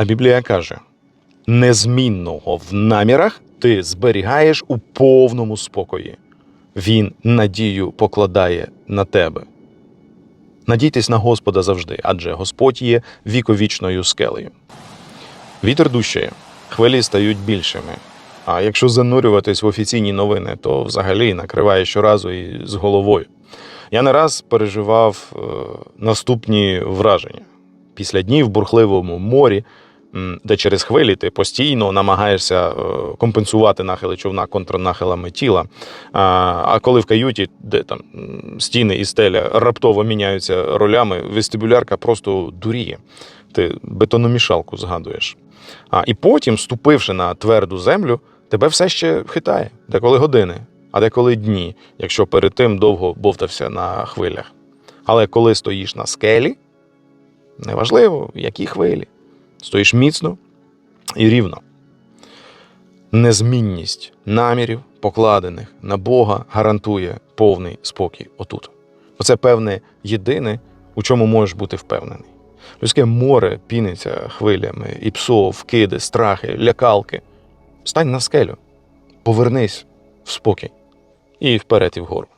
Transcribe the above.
А Біблія каже: незмінного в намірах ти зберігаєш у повному спокої. Він надію покладає на тебе. Надійтесь на Господа завжди, адже Господь є віковічною скелею. Вітер дужчає, хвилі стають більшими. А якщо занурюватись в офіційні новини, то взагалі накриває щоразу і з головою. Я не раз переживав е, наступні враження після днів в бурхливому морі, де через хвилі ти постійно намагаєшся е, компенсувати нахили човна контрнахилами тіла. А, коли в каюті, де там стіни і стеля раптово міняються ролями, вестибулярка просто дуріє. Ти бетономішалку згадуєш. А, і потім, ступивши на тверду землю, тебе все ще хитає, деколи години, а деколи дні, якщо перед тим довго бовтався на хвилях. Але коли стоїш на скелі, неважливо, які хвилі, стоїш міцно і рівно. Незмінність намірів, покладених на Бога, гарантує повний спокій отут. Оце певне єдине, у чому можеш бути впевнений. Людське море піниться хвилями, і псов, вкиди, страхи, лякалки. Стань на скелю, повернись в спокій і вперед і вгору.